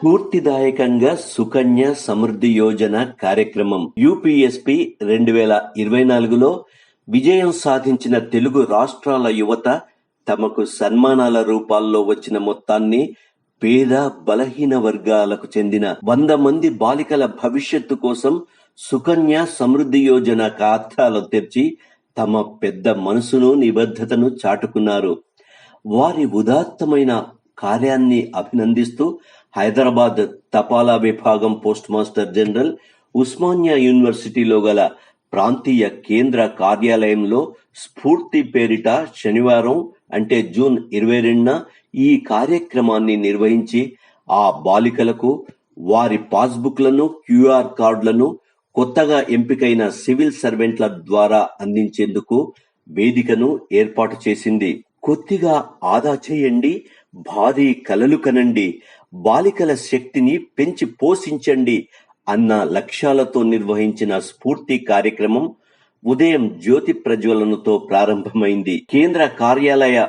స్ఫూర్తిదాయకంగా సుకన్య సమృద్ధి యోజన కార్యక్రమం యూపీఎస్పీ రెండు వేల ఇరవై నాలుగులో విజయం సాధించిన తెలుగు రాష్ట్రాల యువత తమకు సన్మానాల రూపాల్లో వచ్చిన మొత్తాన్ని పేద బలహీన వర్గాలకు చెందిన వంద మంది బాలికల భవిష్యత్తు కోసం సుకన్య సమృద్ధి యోజన ఖాతాలు తెరిచి తమ పెద్ద మనసును నిబద్ధతను చాటుకున్నారు. వారి ఉదాత్తమైన కార్యాన్ని అభినందిస్తూ హైదరాబాద్ తపాలా విభాగం పోస్ట్ మాస్టర్ జనరల్ ఉస్మానియా యూనివర్సిటీలో గల ప్రాంతీయ కేంద్ర కార్యాలయంలో స్ఫూర్తి పేరిట శనివారం అంటే జూన్ ఇరవై రెండున ఈ కార్యక్రమాన్ని నిర్వహించి ఆ బాలికలకు వారి పాస్బుక్లను క్యూఆర్ కార్డులను కొత్తగా ఎంపికైన సివిల్ సర్వెంట్ల ద్వారా అందించేందుకు వేదికను ఏర్పాటు చేసింది. కొద్దిగా ఆదా చేయండి భారీ కలలు కనండి బాలికల శక్తిని పెంచి పోషించండి అన్న లక్ష్యాలతో నిర్వహించిన స్ఫూర్తి కార్యక్రమం ఉదయం జ్యోతి ప్రజ్వలనతో ప్రారంభమైంది. కేంద్ర కార్యాలయ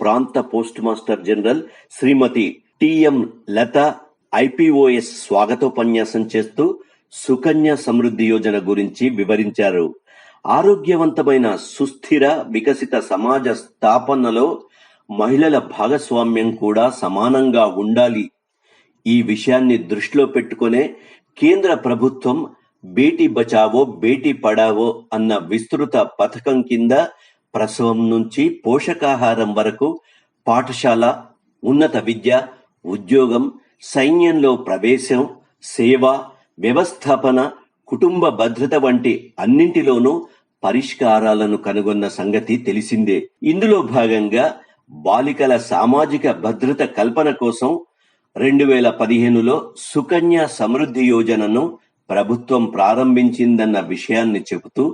ప్రాంత post master general Shrimati TM Latha IPoS స్వాగతోపన్యాసం చేస్తూ సుకన్య సమృద్ధి యోజన గురించి వివరించారు. ఆరోగ్యవంతమైన సుస్థిర వికసిత సమాజ స్థాపనలో మహిళల భాగస్వామ్యం కూడా సమానంగా ఉండాలి. ఈ విషయాన్ని దృష్టిలో పెట్టుకునే కేంద్ర ప్రభుత్వం బేటీ బచావో బేటీ పడావో అన్న విస్తృత పథకం కింద ప్రసవం నుంచి పోషకాహారం వరకు పాఠశాల ఉన్నత విద్య ఉద్యోగం సైన్యంలో ప్రవేశం సేవ వ్యవస్థాపన కుటుంబ భద్రత వంటి అన్నింటిలోనూ పరిష్కారాలను కనుగొన్న సంగతి తెలిసిందే. ఇందులో భాగంగా బాలికల సామాజిక భద్రత కల్పన కోసం రెండు వేల పదిహేనులో సుకన్య సమృద్ధి యోజనను ప్రభుత్వం ప్రారంభించిందన్న విషయాన్ని చెబుతూ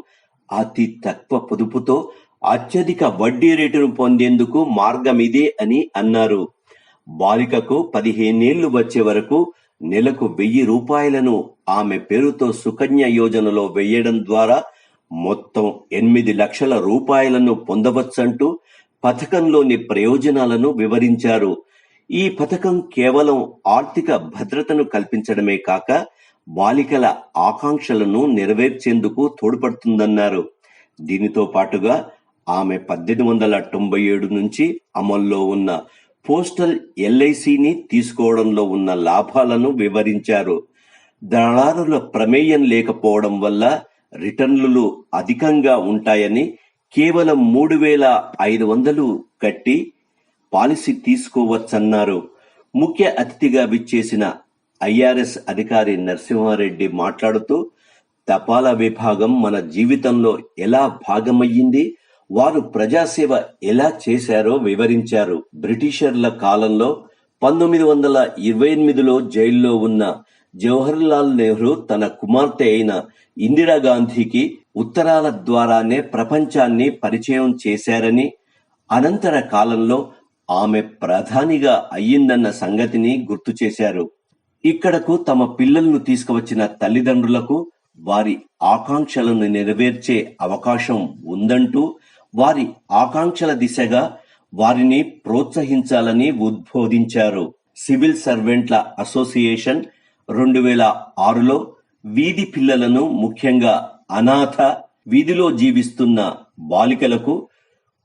అతి తక్కువ పొదుపుతో అత్యధిక వడ్డీ రేటును పొందేందుకు మార్గం ఇదే అని అన్నారు. బాలికకు పదిహేనేళ్ళు వచ్చే వరకు నెలకు వెయ్యి రూపాయలను ఆమె పేరుతో సుకన్య యోజనలో వెయ్యడం ద్వారా మొత్తం ఎనిమిది లక్షల రూపాయలను పొందవచ్చంటూ పథకంలోని ప్రయోజనాలను వివరించారు. ఈ పథకం కేవలం ఆర్థిక భద్రతను కల్పించడమే కాక బాలికల ఆకాంక్షలను నెరవేర్చేందుకు తోడ్పడుతుందన్నారు. దీనితో పాటుగా ఆమె పద్దెనిమిది వందల తొంభై ఏడు నుంచి అమల్లో ఉన్న పోస్టల్ ఎల్ఐసిని తీసుకోవడంలో ఉన్న లాభాలను వివరించారు. దళారుల ప్రమేయం లేకపోవడం వల్ల రిటర్నులు అధికంగా ఉంటాయని కేవలం మూడు వేల ఐదు వందలు కట్టి పాలసీ తీసుకోవచ్చన్నారు. ముఖ్య అతిథిగా విచ్చేసిన ఐఆర్ఎస్ అధికారి నరసింహారెడ్డి మాట్లాడుతూ తపాలా విభాగం మన జీవితంలో ఎలా భాగమయ్యింది? వారు ప్రజాసేవ ఎలా చేశారో వివరించారు. బ్రిటిషర్ల కాలంలో పంతొమ్మిది వందల ఇరవై ఎనిమిదిలో జైల్లో ఉన్న జవహర్ లాల్ నెహ్రూ తన కుమార్తె అయిన ఇందిరాగాంధీకి ఉత్తరాల ద్వారానే ప్రపంచాన్ని పరిచయం చేశారని అనంతర కాలంలో ఆమె ప్రధానిగా అయ్యిందన్న సంగతిని గుర్తు చేశారు. ఇక్కడకు తమ పిల్లలను తీసుకువచ్చిన తల్లిదండ్రులకు వారి ఆకాంక్షలను నెరవేర్చే అవకాశం ఉందంటూ వారి ఆకాంక్షల దిశగా వారిని ప్రోత్సహించాలని ఉద్బోధించారు. సివిల్ సర్వెంట్ల అసోసియేషన్ రెండు వేల ఆరులో వీధి పిల్లలను ముఖ్యంగా అనాథ వీధిలో జీవిస్తున్న బాలికలకు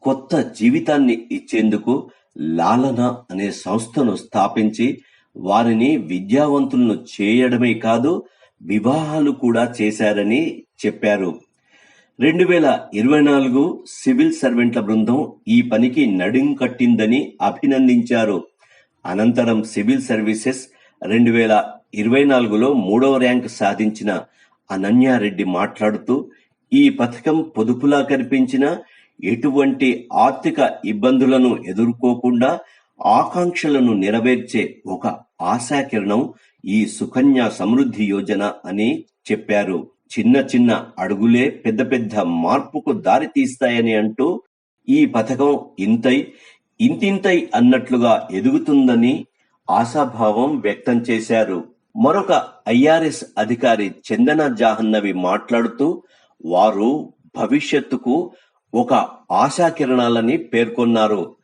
కొత్త జీవితాన్ని ఇచ్చేందుకు లాలన అనే సంస్థను స్థాపించి వారిని విద్యావంతులను చేయడమే కాదు వివాహాలు కూడా చేశారని చెప్పారు. రెండు వేల ఇరవై నాలుగు సివిల్ సర్వెంట్ల బృందం ఈ పనికి నడుం కట్టిందని అభినందించారు. అనంతరం సివిల్ సర్వీసెస్ రెండు వేల ఇరవై నాలుగులో మూడవ ర్యాంక్ సాధించిన అనన్యారెడ్డి మాట్లాడుతూ ఈ పథకం పొదుపులా కనిపించిన ఎటువంటి ఆర్థిక ఇబ్బందులను ఎదుర్కోకుండా ఆకాంక్షలను నెరవేర్చే ఒక ఆశాకిరణం ఈ సుకన్య సమృద్ధి యోజన అని చెప్పారు. చిన్న చిన్న అడుగులే పెద్ద పెద్ద మార్పుకు దారి తీస్తాయని అంటూ ఈ పథకం ఇంతై ఇంతింతై అన్నట్లుగా ఎదుగుతుందని ఆశాభావం వ్యక్తం చేశారు. మరొక ఐఆర్ఎస్ అధికారి చందన జాహన్నవి మాట్లాడుతూ వారు భవిష్యత్తుకు ఒక ఆశాకిరణాలని పేర్కొన్నారు.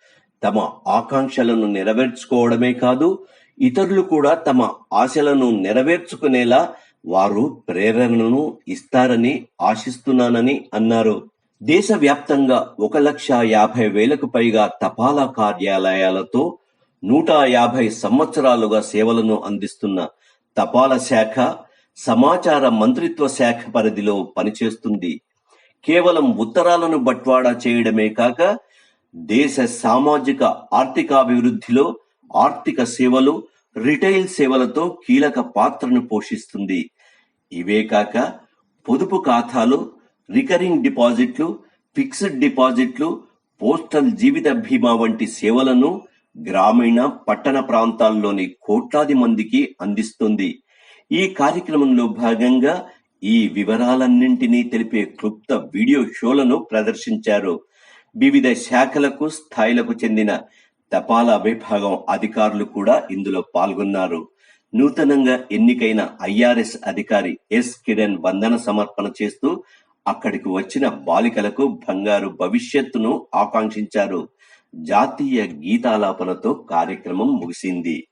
తమ ఆకాంక్షలను నెరవేర్చుకోవడమే కాదు ఇతరులు కూడా తమ ఆశలను నెరవేర్చుకునేలా వారు ప్రేరణను ఇస్తారని ఆశిస్తున్నానని అన్నారు. దేశవ్యాప్తంగా ఒక లక్ష యాభై వేలకు పైగా తపాలా కార్యాలయాలతో నూట యాభై సంవత్సరాలుగా సేవలను అందిస్తున్న తపాలా శాఖ సమాచార మంత్రిత్వ శాఖ పరిధిలో పనిచేస్తుంది. కేవలం ఉత్తరాలను బట్వాడా చేయడమే కాక దేశ సామాజిక ఆర్థికాభివృద్ధిలో ఆర్థిక సేవలు రిటైల్ సేవలతో కీలక పాత్రను పోషిస్తుంది. ఇవే కాక పొదుపు ఖాతాలు రికరింగ్ డిపాజిట్లు ఫిక్స్డ్ డిపాజిట్లు పోస్టల్ జీవిత బీమా వంటి సేవలను గ్రామీణ పట్టణ ప్రాంతాల్లోని కోట్లాది మందికి అందిస్తుంది. ఈ కార్యక్రమంలో భాగంగా ఈ వివరాలన్నింటినీ తెలిపే క్లుప్త వీడియో షోలను ప్రదర్శించారు. వివిధ శాఖలకు స్థాయిలకు చెందిన తపాలా విభాగం అధికారులు కూడా ఇందులో పాల్గొన్నారు. నూతనంగా ఎన్నికైన ఐఆర్ఎస్ అధికారి ఎస్ కిరణ్ వందన సమర్పణ చేస్తూ అక్కడికి వచ్చిన బాలికలకు బంగారు భవిష్యత్తును ఆకాంక్షించారు. జాతీయ గీతాలాపనతో కార్యక్రమం ముగిసింది.